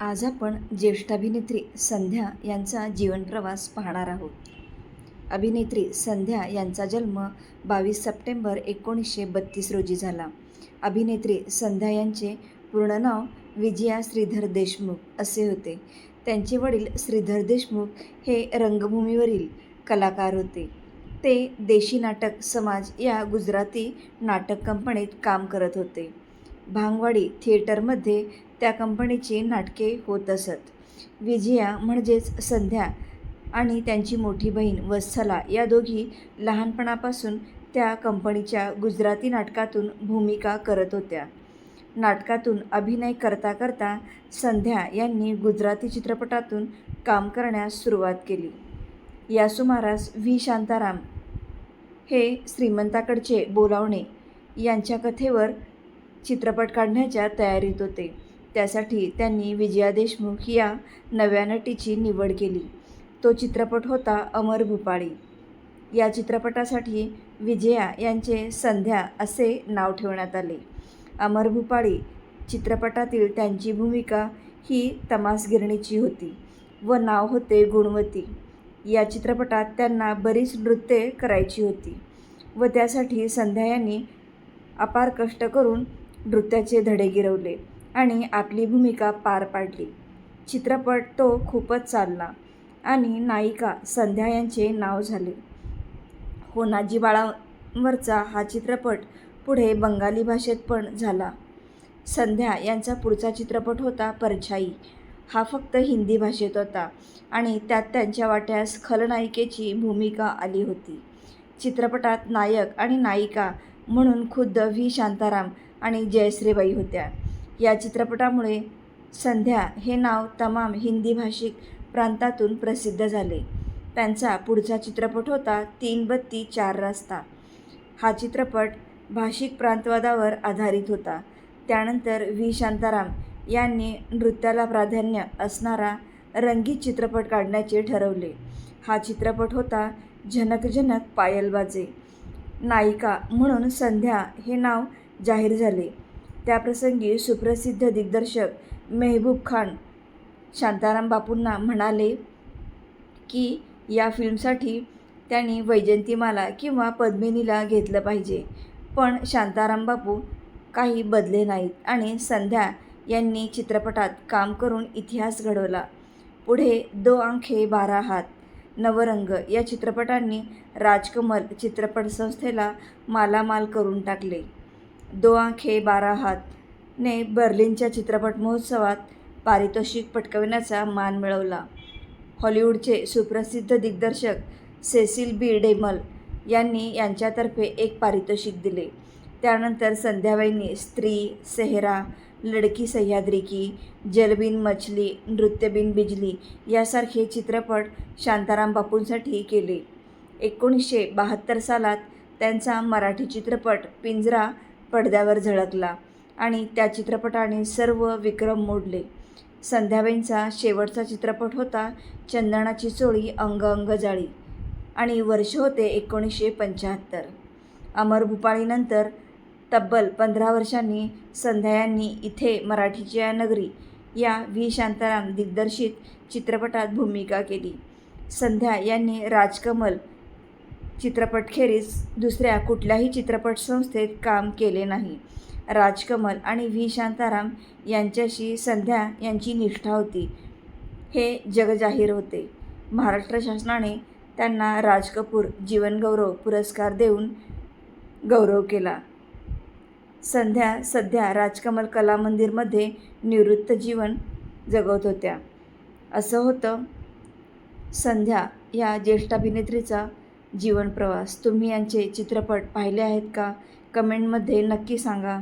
आज आपण ज्येष्ठ अभिनेत्री संध्या यांचा जीवनप्रवास पाहणार आहोत. अभिनेत्री संध्या यांचा जन्म बावीस सप्टेंबर एकोणीसशे बत्तीस रोजी झाला. अभिनेत्री संध्या यांचे पूर्ण नाव विजया श्रीधर देशमुख असे होते. त्यांचे वडील श्रीधर देशमुख हे रंगभूमीवरील कलाकार होते. ते देशी नाटक समाज या गुजराती नाटक कंपनीत काम करत होते. भांगवाडी थिएटरमध्ये त्या कंपनीची नाटके होत असत. विजया म्हणजेच संध्या आणि त्यांची मोठी बहीण वत्सला या दोघी लहानपणापासून त्या कंपनीच्या गुजराती नाटकातून भूमिका करत होत्या. नाटकातून अभिनय करता करता संध्या यांनी गुजराती चित्रपटातून काम करण्यास सुरुवात केली. या सुमारास व्ही. शांताराम हे श्रीमंताकडचे बोलावणे यांच्या कथेवर चित्रपट काढण्याच्या तयारीत होते. त्यासाठी त्यांनी विजया देशमुख या नव्या नटीची निवड केली. तो चित्रपट होता अमर भूपाळी. या चित्रपटासाठी विजया यांचे संध्या असे नाव ठेवण्यात आले. अमर भूपाळी चित्रपटातील त्यांची भूमिका ही तमासगिरणीची होती व नाव होते गुणवती. या चित्रपटात त्यांना बरीच नृत्ये करायची होती व त्यासाठी संध्या यांनी अपार कष्ट करून नृत्याचे धडे गिरवले आणि आपली भूमिका पार पाडली. चित्रपट तो खूपच चालला आणि नायिका संध्या यांचे नाव झाले. होनाजी बाळावरचा हा चित्रपट पुढे बंगाली भाषेत पण झाला. संध्या यांचा पुढचा चित्रपट होता परछाई. हा फक्त हिंदी भाषेत होता आणि त्यात त्यांच्या वाट्यास खलनायिकेची भूमिका आली होती. चित्रपटात नायक आणि नायिका म्हणून खुद्द व्ही. शांताराम आणि जयश्रीबाई होत्या. या चित्रपटामुळे संध्या हे नाव तमाम हिंदी भाषिक प्रांतातून प्रसिद्ध झाले. त्यांचा पुढचा चित्रपट होता तीन बत्ती चार रस्ता. हा चित्रपट भाषिक प्रांतवादावर आधारित होता. त्यानंतर व्ही. शांताराम यांनी नृत्याला प्राधान्य असणारा रंगीत चित्रपट काढण्याचे ठरवले. हा चित्रपट होता झनक झनक पायल बाजे नायिका म्हणून संध्या हे नाव जाहीर झाले. त्याप्रसंगी सुप्रसिद्ध दिग्दर्शक मेहबूब खान शांताराम बापूंना म्हणाले की या फिल्मसाठी त्यांनी वैजंतीमाला किंवा पद्मिनीला घेतलं पाहिजे. पण शांताराम बापू काही बदले नाहीत आणि संध्या यांनी चित्रपटात काम करून इतिहास घडवला. पुढे दो आंखे बारा हात नवरंग या चित्रपटांनी राजकमल चित्रपट संस्थेला मालामाल करून टाकले. दो आंखे बारा हातने बर्लिनच्या चित्रपट महोत्सवात पारितोषिक पटकविण्याचा मान मिळवला. हॉलिवूडचे सुप्रसिद्ध दिग्दर्शक सेसिल बी. डेमल यांनी यांच्यातर्फे एक पारितोषिक दिले. त्यानंतर संध्याबाईंनी स्त्री सेहरा लडकी सह्याद्री की जलबिन मछली नृत्यबिन बिजली यासारखे चित्रपट शांताराम बापूंसाठी केले. एकोणीसशे बहात्तर सालात त्यांचा मराठी चित्रपट पिंजरा पडद्यावर झळकला आणि त्या चित्रपटाने सर्व विक्रम मोडले. संध्याबाईंचा शेवटचा चित्रपट होता चंदनाची चोळी अंग अंग जाळी आणि वर्ष होते एकोणीसशे पंच्याहत्तर. अमर भूपाळीनंतर तब्बल पंधरा वर्षांनी संध्या यांनी इथे मराठीच्या नगरी या व्ही. शांताराम दिग्दर्शित चित्रपटात भूमिका केली. संध्या यांनी राजकमल चित्रपटखेरीज दुसऱ्या कुठल्याही चित्रपट संस्थेत काम केले नाही. राजकमल आणि व्ही. शांताराम यांच्याशी संध्या यांची निष्ठा होती. हे जगजाहीर होते. महाराष्ट्र शासनाने त्यांना राज कपूर जीवनगौरव पुरस्कार देऊन गौरव केला. संध्या सध्या राजकमल कला मंदिरमध्ये निवृत्त जीवन जगवत होत्या. असं होतं संध्या या ज्येष्ठ अभिनेत्रीचा जीवन प्रवास. तुम्ही यांचे चित्रपट पाहिले आहेत का? कमेंटमध्ये नक्की सांगा.